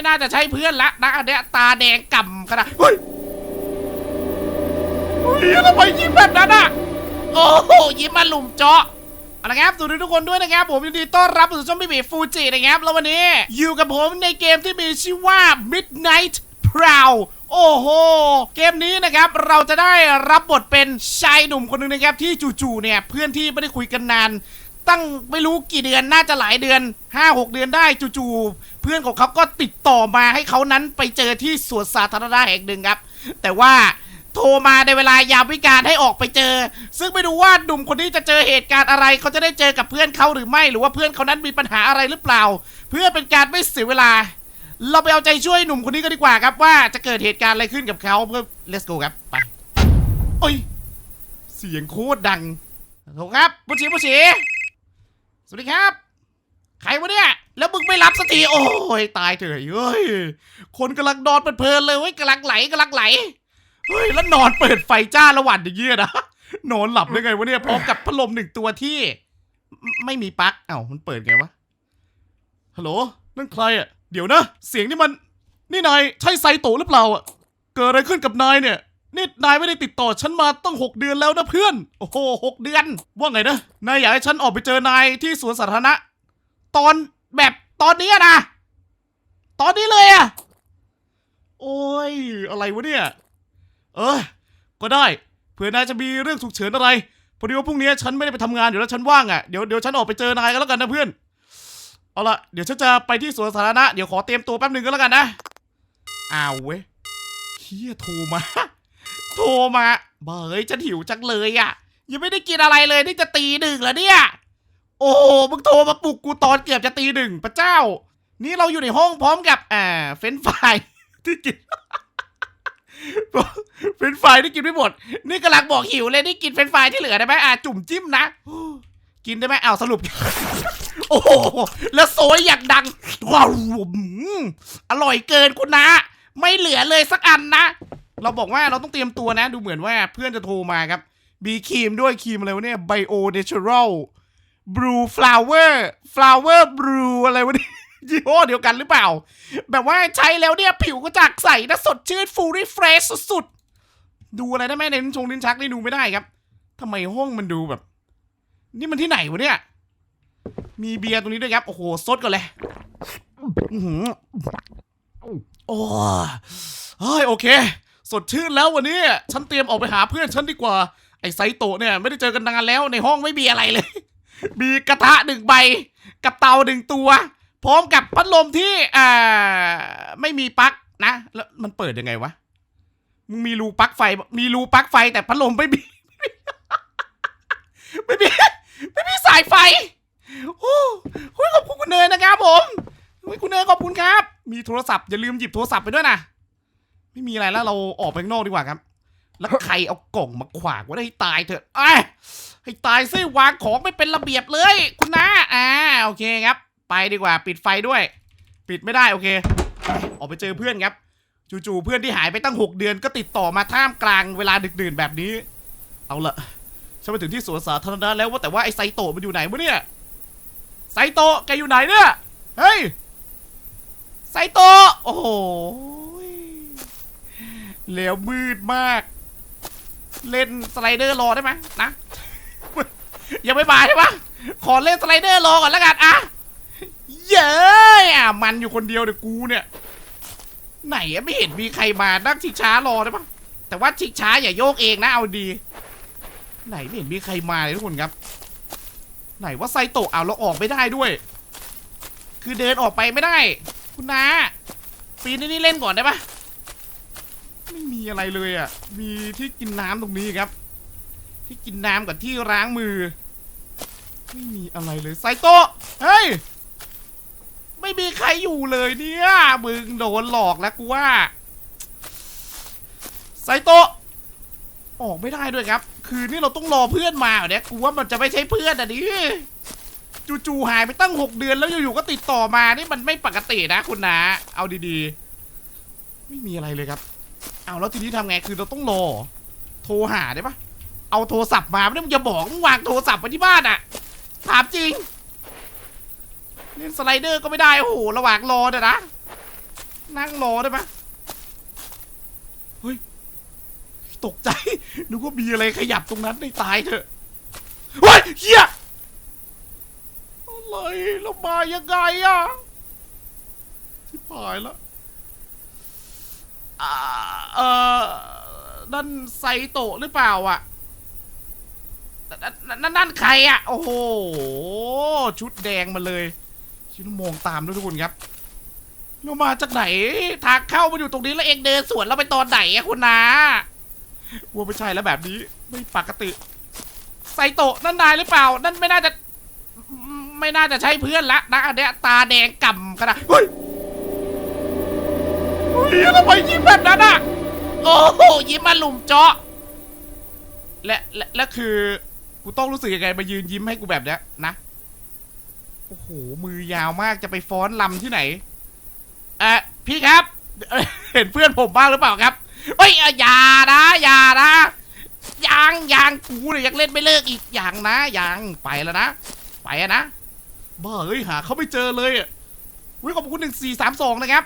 ไม่น่าจะใช่เพื่อนละนะอันเนี้ยตาแดงก่ำขนาดเฮ้ยเฮ้ยทำไมยิ้มแบบนั้นอะโอ้โหยิ้มมาหลุมเจาะเอาละครับสวัสดีทุกคนด้วยนะครับ ผมยินดีต้อนรับสู่ช่องพี่บีฟูจินะครับ แล้ววันนี้อยู่กับผมในเกมที่มีชื่อว่า Midnight Prowl โอ้โห เกมนี้นะครับเราจะได้รับบทเป็นชายหนุ่มคนหนึ่งนะครับที่จู่ๆเนี่ยเพื่อนที่ไม่ได้คุยกันนาน ตั้งไม่รู้กี่เดือนน่าจะหลายเดือน5-6เดือนได้จู่ๆเพื่อนของเขาก็ติดต่อมาให้เขานั้นไปเจอที่สวนสาธารณะแห่งหนึ่งครับ แต่ว่าโทรมาในเวลายามวิการให้ออกไปเจอ ซึ่งไม่รู้ว่าหนุ่มคนนี้จะเจอเหตุการณ์อะไร เขาจะได้เจอกับเพื่อนเขาหรือไม่ หรือว่าเพื่อนเขานั้นมีปัญหาอะไรหรือเปล่า เพื่อเป็นการไม่เสียเวลา เราไปเอาใจช่วยหนุ่มคนนี้กันดีกว่าครับว่าจะเกิดเหตุการณ์อะไรขึ้นกับเขาเพื่อ let's go ครับไปโอ้ยเสียงโคตรดังโทรครับผู้ชีผู้ชี สวัสดีครับ ใครวะเนี่ย แล้วมึงไม่รับสักที โอ้ย ตายเถอะเฮ้ย คนกำลังนอนเพลินเลยเว้ยกำลังไหลกำลังไหล เฮ้ย แล้วนอนเปิดไฟจ้าละหวันอย่างเงี้ยนะ นอนหลับได้ไงวะเนี่ยพร้อมกับพัดลมหนึ่งตัวที่ ไม่ไม่มีปลั๊ก เอ้า มันเปิดไงวะ ฮัลโหล นั่นใครอะ เดี๋ยวนะ เสียงนี่มัน นี่นายใช่ไซโตะหรือเปล่าอะ เกิดอะไรขึ้นกับนายเนี่ย นี่นายไม่ได้ติดต่อฉันมาตั้งหกเดือนแล้วนะเพื่อน โอ้โหหกเดือน ว่าไงนะ นายอยากให้ฉันออกไปเจอนายที่สวนสาธารณะ ตอนแบบตอนนี้อะนะ ตอนนี้เลยอะโอ้ย อะไรวะเนี่ย เออ ก็ได้ เผื่อนายจะมีเรื่องฉุกเฉินอะไร พอดีว่าพรุ่งนี้ฉันไม่ได้ไปทำงานอยู่แล้วฉันว่างอะเดี๋ยวเดี๋ยวฉันออกไปเจอนายกันแล้วกันนะเพื่อน เอาละเดี๋ยวฉันจะไปที่สวนสาธารณะ เดี๋ยวขอเตรียมตัวแป๊บหนึ่งก็แล้วกันนะ อ้าวเว้ยเฮียโทรมา โทรมาเบยฉันหิวจังเลยอะยังไม่ได้กินอะไรเลยนี่จะตีหนึ่งแล้วเนี่ย โอ้มึงโทรมาปลุกกูตอนเกือบจะตีหนึ่งพระเจ้า นี่เราอยู่ในห้องพร้อมกับอ่าเฟนช์ฟายที่กินเฟนช์ฟรายที่กินไม่หมด นี่กำลังบอกหิวเลยนี่กินเฟนช์ฟรายที่เหลือได้ไหมอ่าจุ่มจิ้มนะ กินได้ไหมอ้าวสรุป โอ้โหแล้วโซยอย่างดังว้าวอร่อยเกินคุณนะ ไม่เหลือเลยสักอันนะ เราบอกว่าเราต้องเตรียมตัวนะ ดูเหมือนว่าเพื่อนจะโทรมาครับมีครีมด้วยครีมอะไรวะเนี่ย Bio Natural Blue Flower Flower Blue อะไรวะเนี่ยยี่ห้อเดียวกันหรือเปล่า แบบว่าใช้แล้วเนี่ย ผิวก็จากใสนะสดชื่น full refresh สุดๆ ดูอะไรได้ไหมในลิ้นชงลิ้นชักนี่ดูไม่ได้ครับทำไมห้องมันดูแบบ นี่มันที่ไหนวะเนี่ย มีเบียร์ตรงนี้ด้วยครับ โอ้โหซดก่อนเลยอือโอ้ยโอเค สดชื่นแล้ววันนี้ฉันเตรียมออกไปหาเพื่อนฉันดีกว่า ไอ้ไซโตะเนี่ย ไม่ได้เจอกันนานแล้วในห้องไม่มีอะไรเลย มีกระทะหนึ่งใบ กับเตาหนึ่งตัว พร้อมกับพัดลมที่อ่าไม่มีปลั๊กนะ แล้วมันเปิดยังไงวะมึงมีรูปลั๊กไฟ มีรูปลั๊กไฟแต่พัดลมไม่มี ไม่มีไม่มีสายไฟ โอ้โหขอบคุณคุณเนยนะครับผมคุณเนยขอบคุณครับ มีโทรศัพท์อย่าลืมหยิบโทรศัพท์ไปด้วยนะ ไม่มีอะไรแล้วเราออกไปข้างนอกดีกว่าครับ แล้วใครเอากล่องมาขวางไว้ให้ตายเถอะไอ้ยให้ตายซิวางของไม่เป็นระเบียบเลย คุณนะอ่าโอเคครับ ไปดีกว่า ปิดไฟด้วย ปิดไม่ได้โอเค ออกไปเจอเพื่อนครับ จู่ๆเพื่อนที่หายไปตั้งหกเดือนก็ติดต่อมาท่ามกลางเวลาดึกดื่นแบบนี้ เอาละฉันไปถึงที่สวนสาธารณะแล้วว่าแต่ว่าไอ้ไซโตะมันอยู่ไหนวะเนี่ยไซโตะแกอยู่ไหนเนี่ยเฮ้ยไซโตะโอ้โห แล้วมืดมาก เล่นสไลเดอร์รอได้ไหมนะ ยังไม่มาใช่ปะขอเล่นสไลเดอร์รอก่อนแล้วกันอะเย้ยอะมันอยู่คนเดียวเดี๋ยวกูเนี่ย ไหนอะไม่เห็นมีใครมานั่งชิงช้ารอได้ปะแต่ว่าชิงช้าอย่าโยกเองนะเอาดี ไหนไม่เห็นมีใครมาเลยทุกคนครับ ไหนว่าไซโตะเอาเราออกไม่ได้ด้วย คือเดินออกไปไม่ได้ คุณนาปีนนี่เล่นก่อนได้ปะ ไม่มีอะไรเลยอะ มีที่กินน้ำตรงนี้ครับ ที่กินน้ำกับที่ล้างมือ ไม่มีอะไรเลยไซโตะเฮ้ย ไม่มีใครอยู่เลยเนี่ยมึงโดนหลอกแล้วกูว่าไซโตะออกไม่ได้ด้วยครับ คือนี่เราต้องรอเพื่อนมาเหรอเนี่ยกูว่ามันจะไม่ใช่เพื่อนอะดิจู่ๆหายไปตั้งหกเดือนแล้วอยู่ๆก็ติดต่อมานี่มันไม่ปกตินะคุณนะ เอาดีๆ ไม่มีอะไรเลยครับ เอาแล้วทีนี้ทำไงคือเราต้องรอ โทรหาได้ปะเอาโทรศัพท์มาไม่ได้มึงจะบอกมึงวางโทรศัพท์ไว้ที่บ้านอะถามจริงเล่นสไลเดอร์ก็ไม่ได้โอ้โหระหว่างรอเนี่ยนะนั่งรอได้ไหมเฮ้ยตกใจนึกว่ามีอะไรขยับตรงนั้นในตายเถอะเฮ้ยเฮียอะไรแล้วมายังไงอะที่ผายแล้ว อ่าเออนั่นไซโตะหรือเปล่าอะนั่นนั่นใครอะ โอ้โห ชุดแดงมาเลย ชินมองตามด้วยทุกคนครับเรามาจากไหน ทางเข้ามาอยู่ตรงนี้แล้วเองเดินสวนเราไปตอนไหนอะคุณนาว่าไม่ใช่แล้วแบบนี้ ไม่ปกติ ไซโตะนั่นนายหรือเปล่า นั่นไม่น่าจะ ไม่น่าจะใช่เพื่อนละนะอันเนี้ยตาแดงก่ำขนาดเฮ้ย เฮ้ยทำไมยิ้มแบบนั้นอะ โอ้โหยิ้มมาหลุมเจาะ และและและคือกูต้องรู้สึกยังไงมายืนยิ้มให้กูแบบเนี้ยนะโอ้โหมือยาวมากจะไปฟ้อนลำที่ไหนเอ่อพี่ครับเอ่อเห็นเพื่อนผมบ้างหรือเปล่าครับเฮ้ยอะอย่านะอย่านะยังยังกูเนี่ยยังเล่นไม่เลิกอีกอย่างนะยังไปแล้วนะไปอะนะบ้าเอ้ยหาเขาไม่เจอเลยอะวิขอบคุณหนึ่งสี่สามสองนะครับ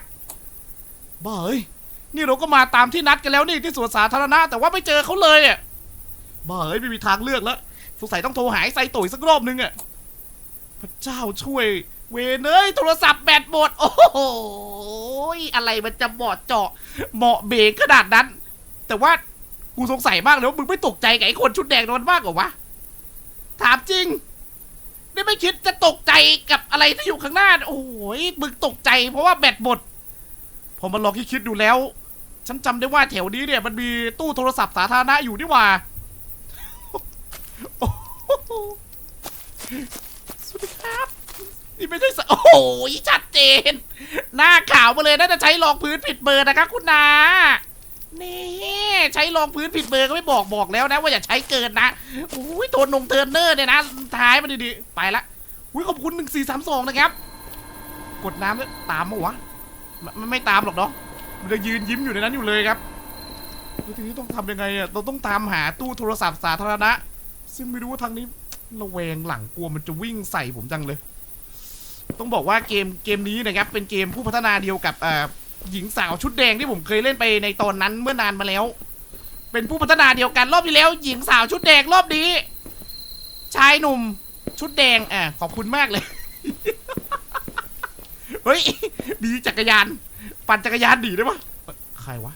บ้าเอ้ยนี่เราก็มาตามที่นัดกันแล้วนี่ที่สวนสาธารณะแต่ว่าไม่เจอเขาเลยอะบ้าเอ้ยไม่มีทางเลือกแล้วสงสัยต้องโทรหาไอ้ไซโตยสักรอบนึงอะพระเจ้าช่วย เวเอ้ยโทรศัพท์แบตหมดโอ้โหอะไรมันจะเหมาะเจาะเหมาะเบรกขนาดนั้น แต่ว่ากูสงสัยมากเลยว่ามึงไม่ตกใจกับไอ้คนชุดแดงนอนมากกว่าวะถามจริงนี่ไม่คิดจะตกใจกับอะไรที่อยู่ข้างหน้า โอ้ยมึงตกใจเพราะว่าแบตหมด อมาลองคิดๆดูแล้ว ฉันจำได้ว่าแถวนี้เนี่ยมันมีตู้โทรศัพท์สาธารณะอยู่นี่หว่าโอ้โหสวัสดีครับ นี่ไม่ใช่สโอ้โหชัดเจน หน้าขาวมาเลยน่าจะใช้รองพื้นผิดเบอร์นะคะคุณนานี่ใช้รองพื้นผิดเบอร์ก็ไม่บอกบอกแล้วนะ ว่าอย่าใช้เกินนะอุ้ยโทนนงเทอร์เนอร์เนี่ยนะท้ายมาดีๆไปละอุ้ยขอบคุณหนึ่งสี่สามสองนะครับ กดน้ำด้วตามมาวะ มันไม่ตามหรอกเนาะมันจะยืนยิ้มอยู่ในนั้นอยู่เลยครับแล้วทีนี้ต้องทำยังไงอะเราต้องตามหาตู้โทรศัพท์สาธารณะ ซึ่งไม่รู้ว่าทางนี้ระแวงหลังกลัวมันจะวิ่งใส่ผมจังเลย ต้องบอกว่าเกมเกมนี้นะครับ เป็นเกมผู้พัฒนาเดียวกับอ่อหญิงสาวชุดแดงที่ผมเคยเล่นไปในตอนนั้นเมื่อนานมาแล้ว เป็นผู้พัฒนาเดียวกันรอบที่แล้ว หญิงสาวชุดแดงรอบนี้ชายหนุ่มชุดแดงอะขอบคุณมากเลย เฮ้ยมีจักรยาน ปั่นจักรยานดีได้ปะใครวะ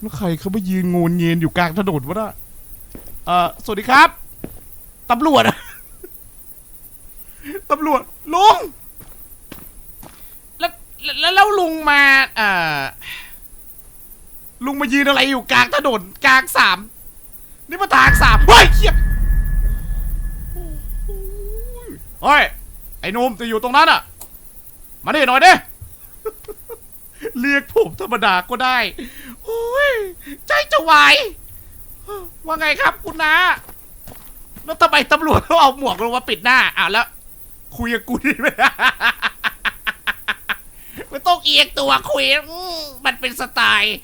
แล้วใครเขาไปยืนงูนเงียนอยู่กลางถนนวะน่ะเอ่อสวัสดีครับตำรวจตำรวจลุงแล้วแล้วแล้วลุงมาเอ่อลุงมายืนอะไรอยู่กลางถนนกลางสามนี่มาทางสามเฮ้ยเขียเฮ้ยไอ้นุ่มจะอยู่ตรงนั้นอะ มาดิหน่อยเดิเรียกผมธรรมดาก็ได้โอ้ยใจจะวายว่าไงครับคุณนาแล้วทำไมตำรวจเขาเอาหมวกลงมาปิดหน้าอ้าวแล้ว คุยกับกูดีไหมไม่ต้องเอียงตัวคุยมันเป็นสไตล์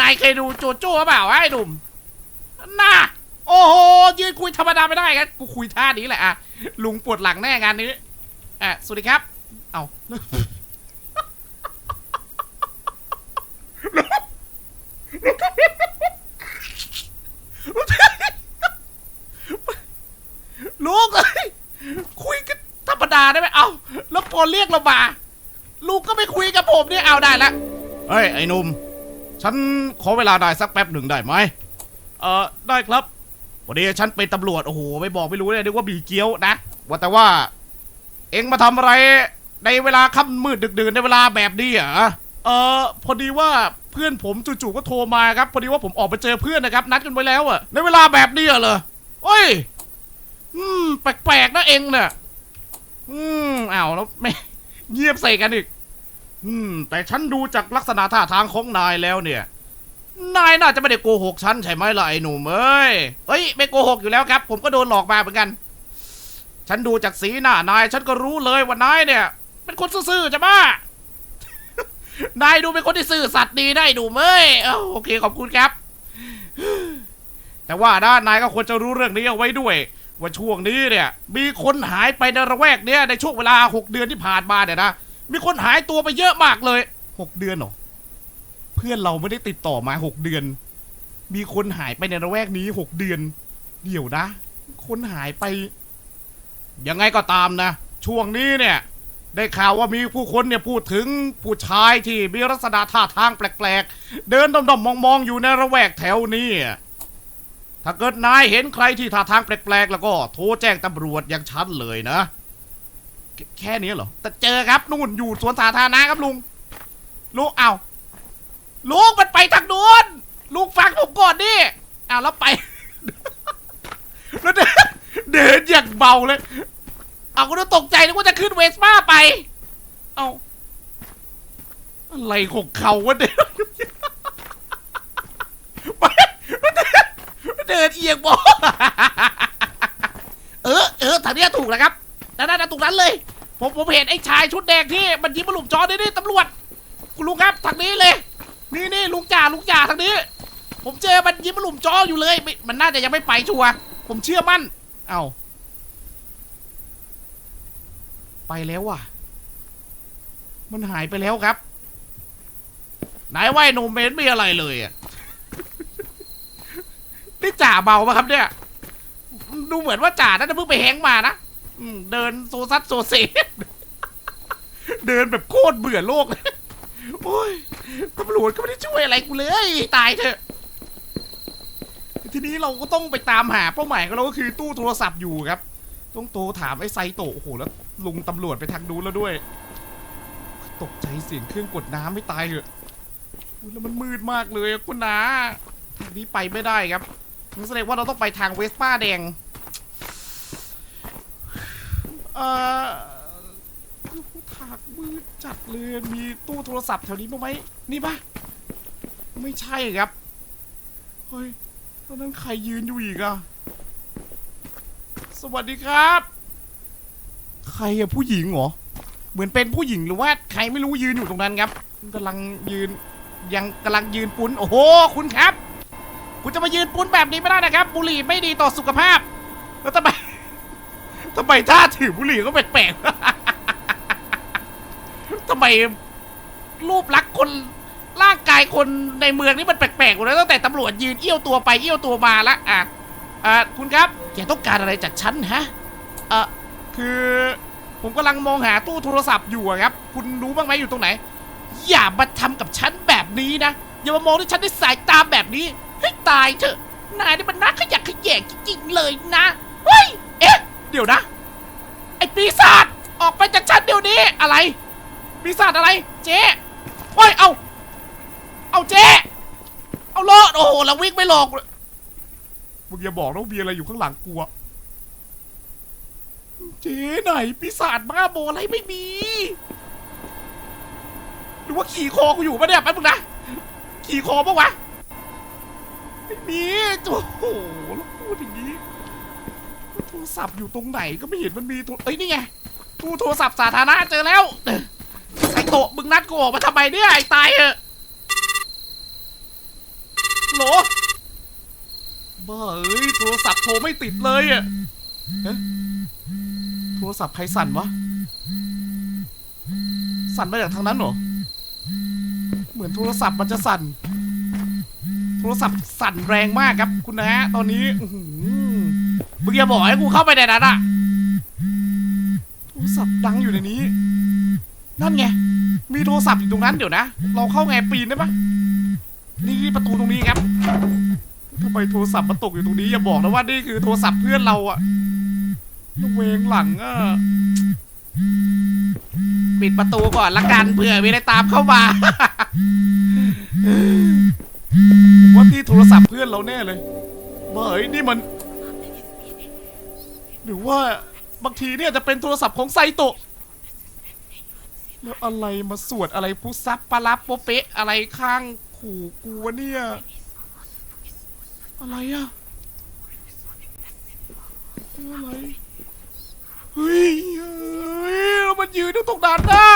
นายเคยดูโจโจ้เปล่าไอ้หนุ่มน่าโอ้โหยืนคุยธรรมดาไม่ได้ครับกูคุยท่านี้แหละอะลุงปวดหลังแน่งานนี้อะสวัสดีครับ เอาลูกเอ้ยคุยกันธรรมดาได้ไหมเอาแล้วพอเรียกเรามา ลูกก็ไม่คุยกับผมเนี่ยเอาได้ละเฮ้ย ไอ้หนุ่ม ฉันขอเวลาได้สักแป๊บหนึ่งได้ไหมเออได้ครับวันนี้ฉันเป็นตำรวจ โอ้โห ไม่บอกไม่รู้เลยนึกว่าบีเกี้ยวนะ ว่าแต่ว่า เอ็งมาทำอะไร ในเวลาค่ำมืดดึกดื่นในเวลาแบบนี้เหรอเออพอดีว่าเพื่อนผมจู่ๆก็โทรมาครับ พอดีว่าผมออกไปเจอเพื่อนนะครับ นัดกันไว้แล้วอะในเวลาแบบนี้เหรอโอ้ย อืม แปลกๆนะเองเนี่ยอืมอ้าวแล้วไม่เงียบใส่กันอีก อืม แต่ฉันดูจากลักษณะท่าทางของนายแล้วเนี่ย นายน่าจะไม่ได้โกหกฉันใช่ไหมล่ะไอ้หนุ่มเอ้ยเฮ้ย ไม่โกหกอยู่แล้วครับ ผมก็โดนหลอกมาเหมือนกัน ฉันดูจากสีหน้านาย ฉันก็รู้เลยว่านายเนี่ย เป็นคนซื่อๆจะบ้านายดูเป็นคนที่ซื่อสัตย์ดีได้ดูเอ้ยเอาโอเคขอบคุณครับ แต่ว่านะนายก็ควรจะรู้เรื่องนี้เอาไว้ด้วย ว่าช่วงนี้เนี่ย มีคนหายไปในระแวกเนี้ยในช่วงเวลาหกเดือนที่ผ่านมาเนี่ยนะมีคนหายตัวไปเยอะมากเลยหกเดือนหรอเพื่อนเราไม่ได้ติดต่อมาหกเดือน มีคนหายไปในระแวกนี้หกเดือน เดี๋ยวนะ คนหายไปยังไงก็ตามนะ ช่วงนี้เนี่ย ได้ข่าวว่ามีผู้คนเนี่ยพูดถึงผู้ชายที่มีลักษณะท่าทางแปลกๆ เดินด้อมๆมองๆอยู่ในระแวกแถวนี้ ถ้าเกิดนายเห็นใครที่ท่าทางแปลกๆ แล้วก็โทรแจ้งตำรวจอย่างฉันเลยนะแค่แค่นี้เหรอ แต่เจอครับนู่นอยู่สวนสาธารณะครับลุง ลุงเอาลุงมันไปทางนู้นลุงฟังผมก่อนดิเอาแล้วไปแล้วเดินเดินอย่างเบาเลย เอาก็ต้องตกใจนึกว่าจะขึ้นเวสป้าไป เอาอะไรของเขาวะเดินเดินเอียงบอเออเออทางนี้ถูกแล้วครับนั่นนั่นตรงนั้นเลย ผมผมเห็นไอ้ชายชุดแดงที่มันยิ้มมาหลุมจอนี่นี่ตำรวจคุณลุงครับทางนี้เลย นี่นี่ลุงจ่าลุงจ่าทางนี้ ผมเจอมันยิ้มมาหลุมจออยู่เลย มันน่าจะยังไม่ไปชัวผมเชื่อมั่น เอา ไปแล้วว่ะ มันหายไปแล้วครับไหนว่าไอ้หนุ่มเมนไม่อะไรเลยอะนี่จ่าเบาปะครับเนี่ย ดูเหมือนว่าจ่าน่าจะเพิ่งไปแฮงก์มานะอืมเดินโซซัดโซเซเดินแบบโคตรเบื่อโลกเลยโอ้ยตำรวจก็ไม่ได้ช่วยอะไรกูเลย ตายเถอะ ทีนี้เราก็ต้องไปตามหาเป้าหมายของเราก็คือตู้โทรศัพท์อยู่ครับ ต้องโทรถามไอ้ไซโตะโอ้โหแล้วลุงตำรวจไปทางนู้นแล้วด้วย ตกใจเสียงเครื่องกดน้ำไม่ตายเหอะอุ๊ยแล้วมันมืดมากเลยคุณนาทางนี้ไปไม่ได้ครับนั่นแสดงว่าเราต้องไปทางเวสป้าแดงเอ่อทางมืดจัดเลยมีตู้โทรศัพท์แถวนี้บ้างไหมนี่ปะไม่ใช่ครับเฮ้ยแล้วนั่นใครยืนอยู่อีกอะ สวัสดีครับ ใครอะผู้หญิงเหรอ เหมือนเป็นผู้หญิงหรือว่าใครไม่รู้ยืนอยู่ตรงนั้นครับกำลังยืนยังกำลังยืนปุ้นโอ้โห คุณครับ คุณจะมายืนปุ้นแบบนี้ไม่ได้นะครับ บุหรี่ไม่ดีต่อสุขภาพ แล้วทำไมทำไมท่าถือบุหรี่ก็แปลกๆทำไมรูปลักษณ์คนร่างกายคนในเมืองนี่มันแปลกๆหมดเลยตั้งแต่ตำรวจยืนเอี้ยวตัวไปเอี้ยวตัวมาละอะอะคุณครับ แกต้องการอะไรจากฉันฮะ เออคือผมกำลังมองหาตู้โทรศัพท์อยู่อะครับ คุณรู้บ้างไหมอยู่ตรงไหน อย่ามาทำกับฉันแบบนี้นะ อย่ามามองที่ฉันด้วยสายตาแบบนี้ ให้ตายเถอะ นายนี่มันน่าขยะแขยงจริงๆเลยนะ เฮ้ย เอ๊ะ เดี๋ยวนะ ไอ้ปีศาจออกไปจากฉันเดี๋ยวนี้ อะไร ปีศาจอะไร เจ๊โอ้ย เอา เอาเจ๊ เอาโลดโอ้โหเราวิ่งไม่หลอกเลย มึงอย่าบอกนะว่ามีอะไรอยู่ข้างหลังกูอะเจ๊ไหนปีศาจบ้าโบอะไรไม่มี หรือว่าขี่คอกูอยู่ปะเนี่ยแป๊บนึงนะ ขี่คอปะวะ ไม่มีโอ้โหแล้วพูดอย่างนี้โทรศัพท์อยู่ตรงไหนก็ไม่เห็นมันมีโทรเอ้ยนี่ไงตู้โทรศัพท์สาธารณะเจอแล้วไอโตะมึงนัดกูออกมาทำไมเนี่ยไอตายเออะโหล บ้าเอ้ยโทรศัพท์โทรไม่ติดเลยอะเอ๊ะโทรศัพท์ใครสั่นวะ สั่นมาจากทางนั้นเหรอ เหมือนโทรศัพท์มันจะสั่น โทรศัพท์สั่นแรงมากครับ คุณนะฮะตอนนี้อืมึงอย่าบอกให้กูเข้าไปในนั้นอะโทรศัพท์ดังอยู่ในนี้ นั่นไง มีโทรศัพท์อยู่ตรงนั้นเดี๋ยวนะ เราเข้าไงปีนได้ปะนี่ประตูตรงนี้ครับ ทำไมโทรศัพท์มันตกอยู่ตรงนี้อย่าบอกนะว่านี่คือโทรศัพท์เพื่อนเราอะระเวงหลังอะปิดประตูก่อนละกันเผื่อมีอะไรตามเข้ามา ผมว่าที่โทรศัพท์เพื่อนเราแน่เลยเฮ้ยนี่มัน หรือว่าบางทีเนี่ยจะเป็นโทรศัพท์ของไซโตะแล้วอะไรมาสวดอะไรพุซับปะลับโปะเปะอะไรข้างขู่กูวะเนี่ย อะไรอะอะไรเฮ้ยเฮ้ยแล้วมันยืนอยู่ตรงนั้นน่ะ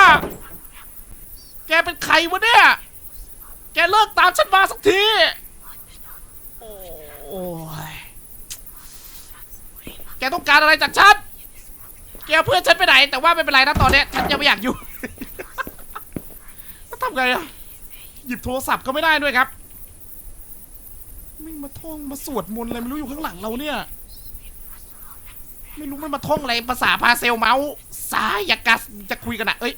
แกเป็นใครวะเนี่ย แกเลิกตามฉันมาสักที โอ้ย แกต้องการอะไรจากฉัน แกเอาเพื่อนฉันไปไหน แต่ว่าไม่เป็นไรนะตอนเนี้ยฉันยังไม่อยากอยู่ททำไงอะหยิบโทรศัพท์ก็ไม่ได้ด้วยครับ ไม่งมาท่องมาสวดมนต์อะไรไม่รู้อยู่ข้างหลังเราเนี่ย ไม่รู้มันมาท่องอะไรภาษาพาเซลเมาส์สายยากัสจะคุยกันอะเอ้ย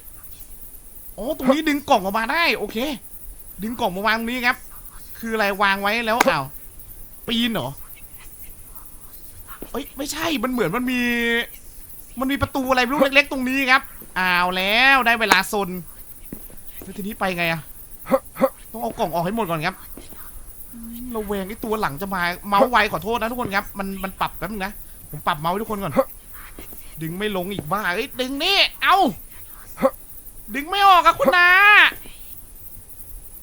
โอ้ตรงนี้ดึงกล่องออกมาได้ โอเค ดึงกล่องมาวางตรงนี้ครับ คืออะไรวางไว้แล้วอ้าวปีนเหรอเอ้ยไม่ใช่มันเหมือนมันมี มันมีประตูอะไรไม่รู้เล็กๆตรงนี้ครับอ้าวแล้วได้เวลาซนแล้วทีนี้ไปไงอะต้องเอากล่องออกให้หมดก่อนครับอืมเราแวงไอ้ตัวหลังจะมา เมาส์ไวขอโทษนะทุกคนครับ มันมันปรับแป๊บนึงนะ ผมปรับเมาส์ให้ทุกคนก่อน ดึงไม่ลงอีกบ้าเอ้ยดึงนี่ เอาดึงไม่ออกอะคุณนา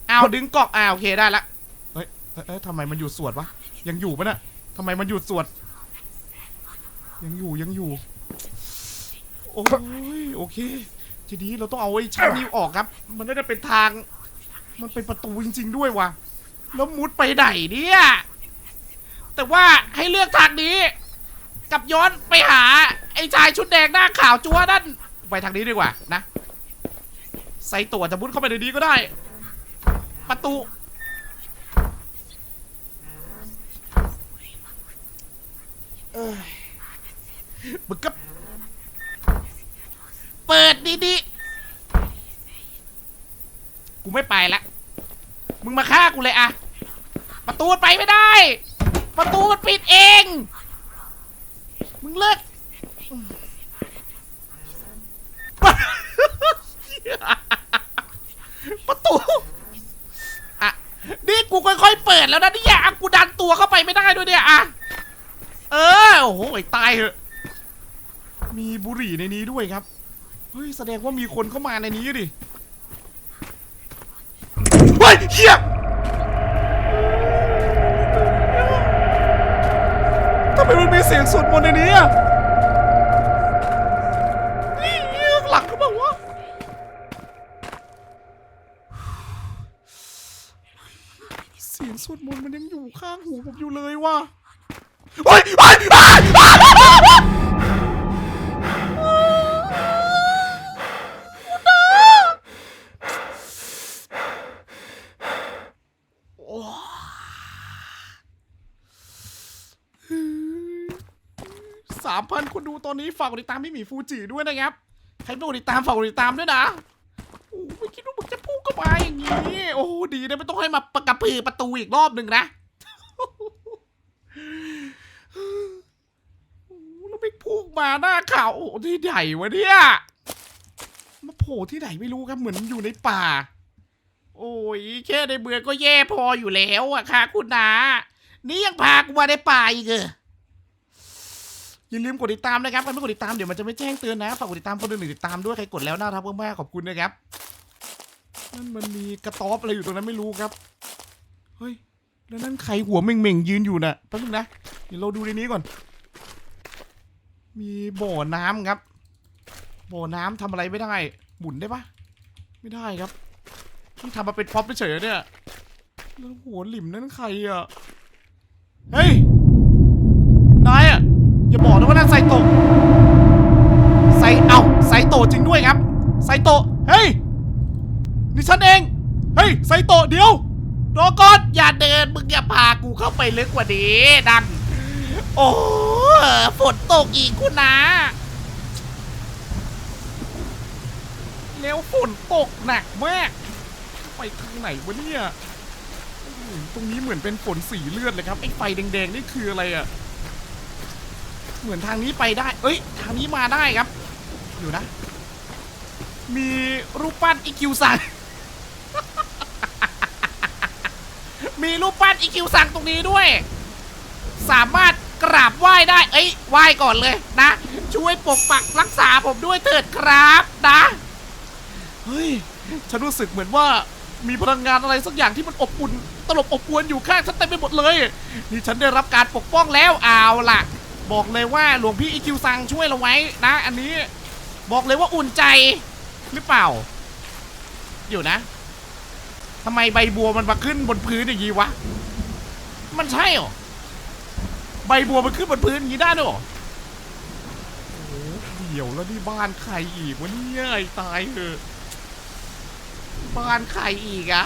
เอาดึงกอกอ่าโอเคได้ละ เฮ้ยเอ้ยทำไมมันหยุดสวดวะ ยังอยู่ปะเนี่ยทำไมมันหยุดสวด ยังอยู่ยังอยู่ โอ้ยโอเค ทีนี้เราต้องเอาไอ้ชั้นนี้ออกครับ มันน่าจะเป็นทาง มันเป็นประตูจริง ๆ ด้วยว่ะ แล้วมุดไปไหนเนี่ย แต่ว่าให้เลือกทางนี้ กับย้อนไปหา ไอ้ชายชุดแดงหน้าขาวจัวนั่น ไปทางนี้ดีกว่านะ ใส่ตัวจะมุดเข้าไปในนี้ก็ได้ ประตู เอ้ยมึงก็เปิดดีๆ กูไม่ไปละ มึงมาฆ่ากูเลยอะ ประตูมันไปไม่ได้ ประตูมันปิดเอง มึงเลิกประตูอะนี่กูค่อยๆเปิดแล้วนะเนี่ยอะกูดันตัวเข้าไปไม่ได้ด้วยเนี่ยอะเออโอ้โหตายเหอะมีบุหรี่ในนี้ด้วยครับเฮ้ยแสดงว่ามีคนเข้ามาในนี้ดิเฮ้ยเฮีย มีเสียงสวดมนต์ในนี้อะนี่หลังเขาบอกว่าเสียงสวดมนต์มันยังอยู่ข้างหูผมอยู่เล ตอนนี้ฝากกดติดตามพี่หมีฟูจิด้วยนะครับ ใครไม่กดติดตามฝากกดติดตามด้วยนะโอ้ไม่คิดว่ามึงจะพุ่งเข้ามาอย่างนี้ โอ้ดีนะไม่ต้องให้มาประกระพือประตูอีกรอบหนึ่งนะโอ้แล้วไม่พุ่งมาหน้าเขาโอ้ที่ไหนวะเนี่ยมาโผล่ที่ไหนไม่รู้ครับเหมือนอยู่ในป่า โอ้ยแค่ในเมืองก็แย่พออยู่แล้วอะค่ะคุณนานี่ยังพากูมาในป่าอีกเหรอ อย่าลืมกดติดตามนะครับใครไม่กดติดตามเดี๋ยวมันจะไม่แจ้งเตือนนะฝากกดติดตามคนอื่นๆติดตามด้วยใครกดแล้วน่ารักมากๆขอบคุณนะครับนั่นมันมีกระต๊อบอะไรอยู่ตรงนั้นไม่รู้ครับเฮ้ยแล้วนั่นใครหัวเม่งๆยืนอยู่น่ะแป๊บนึงนะเดี๋ยวเราดูในนี้ก่อน มีบ่อน้ำครับ บ่อน้ำทำอะไรไม่ได้หมุนได้ปะไม่ได้ครับที่ทำมาเป็นพ็อปเฉยๆเนี่ยแล้วหัวหลิมนั่นใครอะเฮ้ย อย่าบอกนะว่านั่นไซโตะไซเอ้าไซโตะจริงด้วยครับ ไซโตะเฮ้ยนี่ฉันเอง เฮ้ยไซโตะเดี๋ยวรอก่อนอย่าเดินมึงอย่าพากูเข้าไปลึกกว่านี้ดังโอ้ฝนตกอีกคุณนาแล้วฝนตกหนักมาก ไปทางไหนวะเนี่ย ตรงนี้เหมือนเป็นฝนสีเลือดเลยครับ ไอ้ไฟแดงๆ นี่คืออะไรอะ เหมือนทางนี้ไปได้ เอ้ย ทางนี้มาได้ครับ อยู่นะ มีรูปปั้นอีคิวซัง มีรูปปั้นอีคิวซังตรงนี้ด้วย สามารถกราบไหว้ได้ เอ้ย ไหว้ก่อนเลยนะ ช่วยปกปักรักษาผมด้วยเถิดครับนะ เฮ้ย ฉันรู้สึกเหมือนว่ามีพลังงานอะไรสักอย่างที่มันอบอุ่น ตลบอบอวนอยู่ข้างฉันเต็มไปหมดเลย นี่ฉันได้รับการปกป้องแล้วเอาล่ะ บอกเลยว่าหลวงพี่อีคิวซังช่วยเราไว้นะ อันนี้บอกเลยว่าอุ่นใจหรือเปล่า อยู่นะทำไมใบบัวมันมาขึ้นบนพื้นอย่างนี้วะ มันใช่หรอ ใบบัวมันขึ้นบนพื้นอย่างนี้ได้ด้วยหรอโอ้เดี๋ยวแล้วนี่บ้านใครอีกวะเนี่ยไอ้ตายเถอะบ้านใครอีกอะ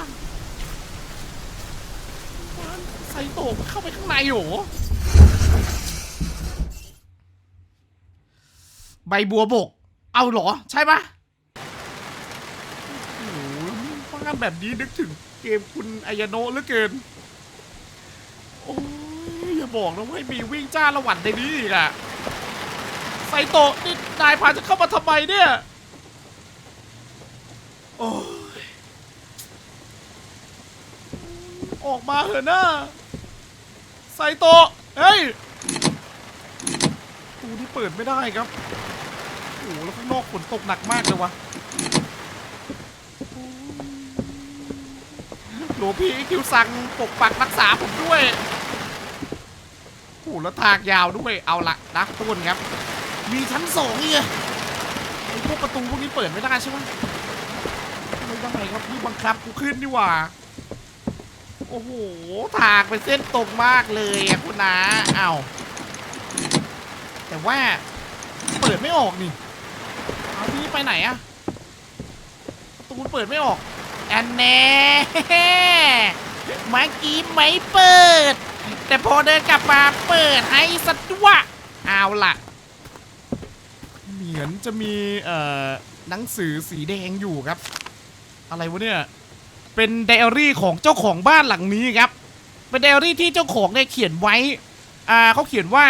บ้านไซโตะเข้าไปข้างในโหร ใบบัวบก เอาเหรอ ใช่ปะโอ้โหบ้านแบบนี้นึกถึงเกมคุณอายาโนะเหลือเกิน โอ้ยอย่าบอกนะว่ามีวิ่งจ้าละหวันในนี้อีกอะไซโตะนี่นายพาจะเข้ามาทำไมเนี่ย โอ้ยออกมาเถอะนะไซโตะเฮ้ยประตูที่เปิดไม่ได้ครับ หแล้วข้างนอกฝนตกหนักมากเลยวะหลวงพี่คิวสั่งปกปักรักษาผมด้วยโอ้โหแล้วทางยาวด้วย เอาละนะทุกคนครับ มีชั้นสองอีกเหรอไอ้พวกประตูพวกนี้เปิดไม่ได้ใช่ไหมไม่ได้ครับนี่บังคับกูขึ้นดีกว่า โอ้โห ทางเป็นเส้นตรงมากเลยอะคุณนาเอาแต่ว่า เปิดไม่ออกนี่ ไปไหนอะประตูมันเปิดไม่ออก อันแน่เมื่อกี้ไม่เปิด แต่พอเดินกลับมาเปิดให้สัตวะเอาล่ะ เหมือนจะมีเอ่อหนังสือสีแดงอยู่ครับ อะไรวะเนี่ย เป็นไดอารี่ของเจ้าของบ้านหลังนี้ครับ เป็นไดอารี่ที่เจ้าของเนี่ยเขียนไว้ อ่าเขาเขียนว่า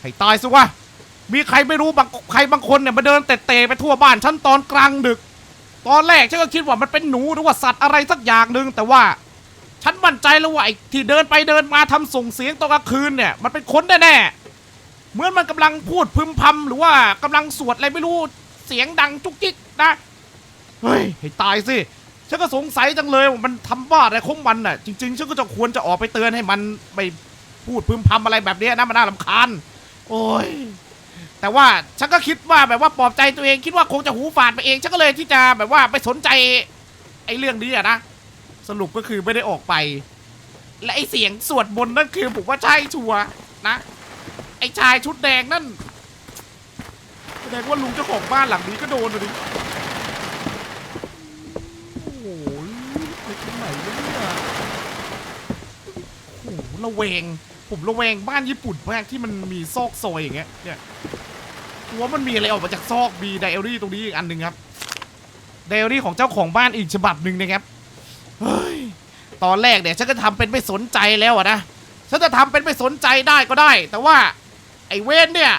ให้ตายซะวะ มีใครไม่รู้บางใครบางคนเนี่ยมาเดินเตะๆไปทั่วบ้านฉันตอนกลางดึก ตอนแรกฉันก็คิดว่ามันเป็นหนูหรือว่าสัตว์อะไรสักอย่างหนึ่งแต่ว่า ฉันมั่นใจแล้วว่าไอ้ที่เดินไปเดินมาทำส่งเสียงตอนกลางคืนเนี่ยมันเป็นคนแน่ๆเหมือนมันกำลังพูดพึมพำหรือว่ากำลังสวดอะไรไม่รู้เสียงดังจุกจิกนะเฮ้ยให้ตายสิฉันก็สงสัยจังเลยว่ามันทำบ้าอะไรของมันน่ะจริงๆฉันก็จะควรจะออกไปเตือนให้มันไม่พูดพึมพำอะไรแบบเนี้ยนะมันน่ารำคาญโอ้ย แต่ว่าฉันก็คิดว่าแบบว่าปลอบใจตัวเองคิดว่าคงจะหูฝาดไปเองฉันก็เลยที่จะแบบว่าไปสนใจไอ้เรื่องนี้อะนะสรุปก็คือไม่ได้ออกไป และไอ้เสียงสวดมนต์นั่นคือผมว่าใช่ชัวนะ ไอ้ชายชุดแดงนั่นแสดงว่าลุงเจ้าของบ้านหลังนี้ก็โดนเลยโอ้โหไปที่ไหนเนี่ยโอ้โหระแวงผมระแวงบ้านญี่ปุ่นมากที่มันมีซอกซอยอย่างเงี้ยเนี่ย กลัวมันมีอะไรออกมาจากซอกมีไดอารี่ตรงนี้อีกอันหนึ่งครับไดอารี่ของเจ้าของบ้านอีกฉบับหนึ่งนะครับเฮ้ยตอนแรกเนี่ยฉันก็ทำเป็นไม่สนใจแล้วอะนะฉันจะทำเป็นไม่สนใจได้ก็ได้ แต่ว่าไอ้เวนเนี่ย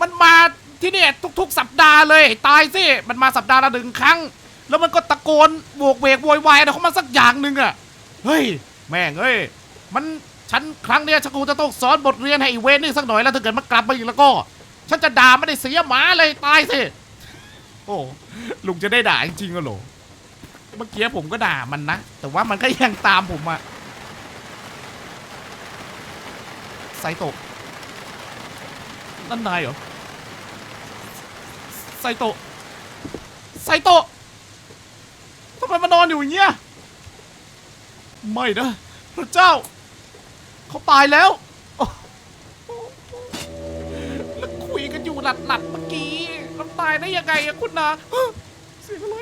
มันมาที่เนี่ยทุก ๆ สัปดาห์เลยตายสิมันมาสัปดาห์ละหนึ่งครั้ง แล้วมันก็ตะโกนโบกเวกโวยวายอะไรเข้ามาสักอย่างหนึ่งอะเฮ้ยแม่งเอ้ยมันฉันครั้งเนี้ยฉันคงจะต้องสอนบทเรียนให้ไอเวนนี่สักหน่อยแล้วถ้าเกิดมันกลับมาอีกแล้วก็ ฉันจะด่าไม่ได้เสียหมาเลยตายสิ โอ้ลุงจะได้ด่าจริงๆเหรอเมื่อกี้ผมก็ด่ามันนะ แต่ว่ามันก็ยังตามผมอะไซโตะนั่นนายเหรอไซโตะไซโตะทำไมมานอนอยู่อย่างเงี้ย ไม่นะ พระเจ้า เขาตายแล้ว ยังไงอะคุณนาเสียงอะไร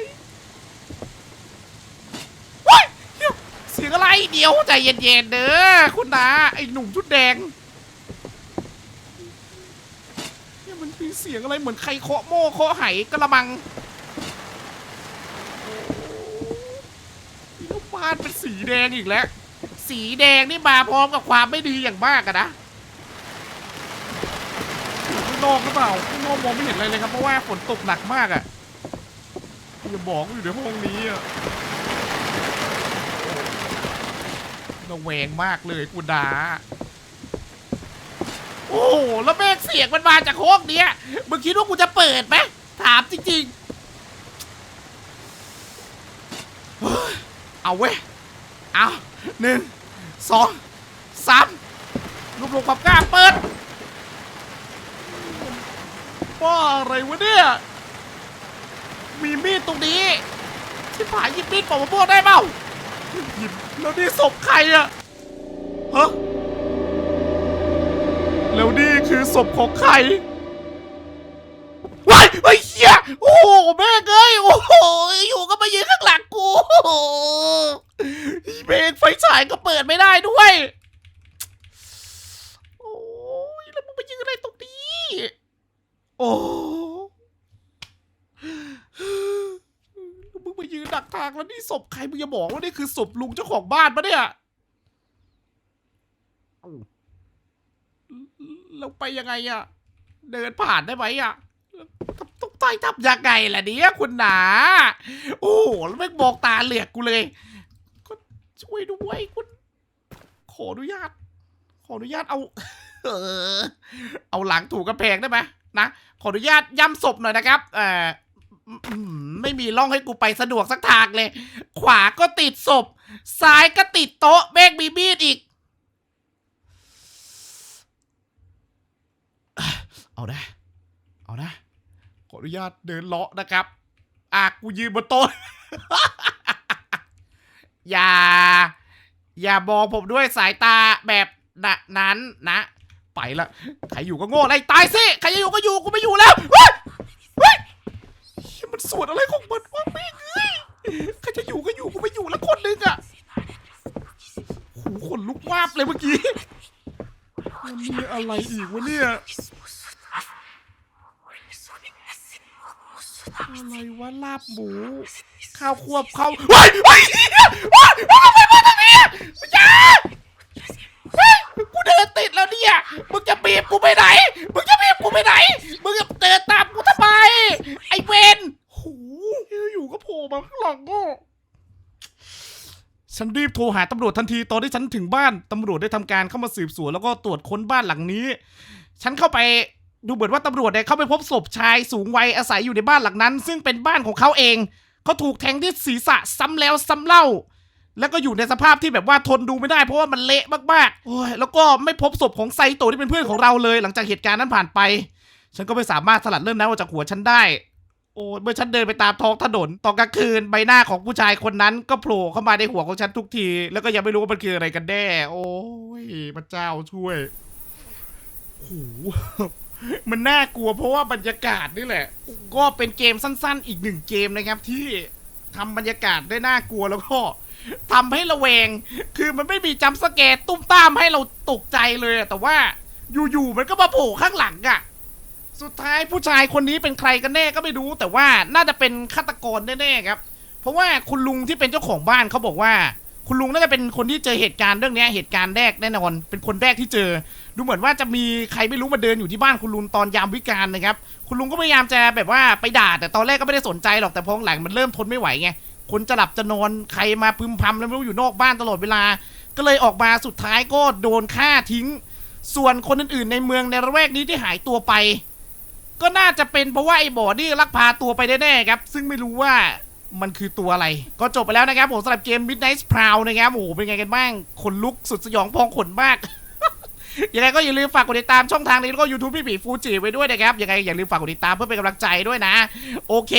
เฮ้ยเดี๋ยเสียงอะไรเดี๋ยวใจเย็นๆเด้อคุณนาไอหนุ่มชุดแดงเนี่ยมันมีเสียงอะไรเหมือนใครเคาะโม่เคาะไหกระมังนี่บ้านเป็นสีแดงอีกแล้ว สีแดงนี่มาพร้อมกับความไม่ดีอย่างมากอะนะ นอกหรือเปล่าข้างนอกมองไม่เห็นอะไรเลยครับเพราะว่าฝนตกหนักมากอะอย่าบอกว่าอยู่ในห้องนี้อะระแวงมากเลยกูดาโอ้โหแล้วแม่งเสียงมันมาจากห้องเนี้ยมึงคิดว่ากูจะเปิดไหมถามจริงๆเอาเว้ยเอาหนึ่งสองสามลูกลงความกล้าเปิด ว่าอะไรวะเนี่ย มีมีดตรงนี้ที่ผายหยิบมีดปอกมะม่วงได้เปล่าหยิบแล้วนี่ศพใครอะฮะแล้วนี่คือศพของใครว้ายไอ้เหี้ยโอ้โหแม่เอ้ยโอ้โหอยู่ก็มายืนข้างหลังกูโอ้โหเบนไฟฉายก็เปิดไม่ได้ด้วย โอ้ยแล้วมึงมายืนอะไรตรงนี้ โอ้มึงมายืนดักทางแล้วนี่ศพใครมึงจะบอกว่านี่คือศพลุงเจ้าของบ้านปะเนี่ย เราไปยังไงอะเดินผ่านได้ไหมอะต้องต้องต่อยทับยังไงล่ะเนี่ยคุณหนา โอ้โหแล้วไม่งบอกตาเหลือกกูเลยก็ช่วยด้วยคุณ ขออนุญาต ขออนุญาตเอา เออ เอาหลังถูกกระแพงได้ไหม นะขออนุญาตย้ำศพหน่อยนะครับเอ่อไม่มีร่องให้กูไปสะดวกสักทางเลย ขวาก็ติดศพ ซ้ายก็ติดโต๊ะเมฆมีมีดอีก เอานะ เอานะ ขออนุญาตเดินเลาะนะครับ อะกูยืนบนโต๊ะ อย่า อย่ามองผมด้วยสายตาแบบนั้นนะ ไปละใครอยู่ก็โง่อะไรตายสิใครจะอยู่ก็อยู่กูไม่อยู่แล้วเฮ้ยเฮ้ยเหี้ยมันสวดอะไรของมันวะแม่งเอ้ยใครจะอยู่ก็อยู่กูไม่อยู่แล้วคนนึงอะโหูขนลุกวาบเลยเมื่อกี้มันมีอะไรอีกวะเนี่ยอะไรวะลาบหมูข้าวควบข้าวเฮ้ยเฮ้ยเฮ้ยเฮ้ยทำไมมาทางนี้อย่าเฮ้ย กูเดินติดแล้วเนี่ย มึงจะบีบกูไปไหน มึงจะบีบกูไปไหน มึงจะเดินตามกูทำไม ไอ้เวนโหอยู่ก็โผล่มาข้างหลังก็ฉันรีบโทรหาตำรวจทันทีตอนที่ฉันถึงบ้าน ตำรวจได้ทำการเข้ามาสืบสวนแล้วก็ตรวจค้นบ้านหลังนี้ ฉันเข้าไปดูเหมือนว่าตำรวจเนี่ยเข้าไปพบศพชายสูงวัยอาศัยอยู่ในบ้านหลังนั้น ซึ่งเป็นบ้านของเขาเอง เขาถูกแทงที่ศีรษะซ้ำแล้วซ้ำเล่า แล้วก็อยู่ในสภาพที่แบบว่าทนดูไม่ได้เพราะว่ามันเละมากๆโอ้ยแล้วก็ไม่พบศพของไซโตะที่เป็นเพื่อนของเราเลย หลังจากเหตุการณ์นั้นผ่านไป ฉันก็ไม่สามารถสลัดเรื่องนั้นออกจากหัวฉันได้ โอ้ยเมื่อฉันเดินไปตามท้องถนนตอนกลางคืนใบหน้าของผู้ชายคนนั้นก็โผล่เข้ามาในหัวของฉันทุกที แล้วก็ยังไม่รู้ว่ามันคืออะไรกันแน่ โอ้ยพระเจ้าช่วยโอ้โหมันน่ากลัวเพราะว่าบรรยากาศนี่แหละ ก็เป็นเกมสั้น ๆ อีกหนึ่งเกมนะครับที่ทำบรรยากาศได้น่ากลัวแล้วก็ ทำให้ระแวง คือมันไม่มีจัมสแกร์ตุ้มตามให้เราตกใจเลยอะแต่ว่าอยู่ๆมันก็มาโผล่ข้างหลังอะสุดท้ายผู้ชายคนนี้เป็นใครกันแน่ก็ไม่รู้ แต่ว่าน่าจะเป็นฆาตกรแน่ๆครับ เพราะว่าคุณลุงที่เป็นเจ้าของบ้านเขาบอกว่า คุณลุงน่าจะเป็นคนที่เจอเหตุการณ์เรื่องนี้เหตุการณ์แรกแน่นอน เป็นคนแรกที่เจอ ดูเหมือนว่าจะมีใครไม่รู้มาเดินอยู่ที่บ้านคุณลุงตอนยามวิกาลนะครับ คุณลุงก็พยายามจะแบบว่าไปด่าแต่ตอนแรกก็ไม่ได้สนใจหรอกแต่พอหลังมันเริ่มทนไม่ไหวไง คนจะหลับจะนอนใครมาพึมพำแล้วไม่รู้อยู่นอกบ้านตลอดเวลา ก็เลยออกมาสุดท้ายก็โดนฆ่าทิ้ง ส่วนคนอื่นๆ ในเมืองในระแวกนี้ที่หายตัวไป ก็น่าจะเป็นเพราะว่าไอ้บอดี้ลักพาตัวไปแน่ๆครับ ซึ่งไม่รู้ว่ามันคือตัวอะไร ก็จบไปแล้วนะครับผมสำหรับเกม Midnight Prowl นะครับโอ้โหเป็นไงกันบ้างขนลุกสุดสยองพองขนมากยังไงก็อย่าลืมฝากกดติดตามช่องทางนี้แล้วก็ YouTube พี่ปีฟูจิไว้ด้วยนะครับยังไงอย่าลืมฝากกดติดตามเพื่อเป็นกำลังใจด้วยนะ โอเค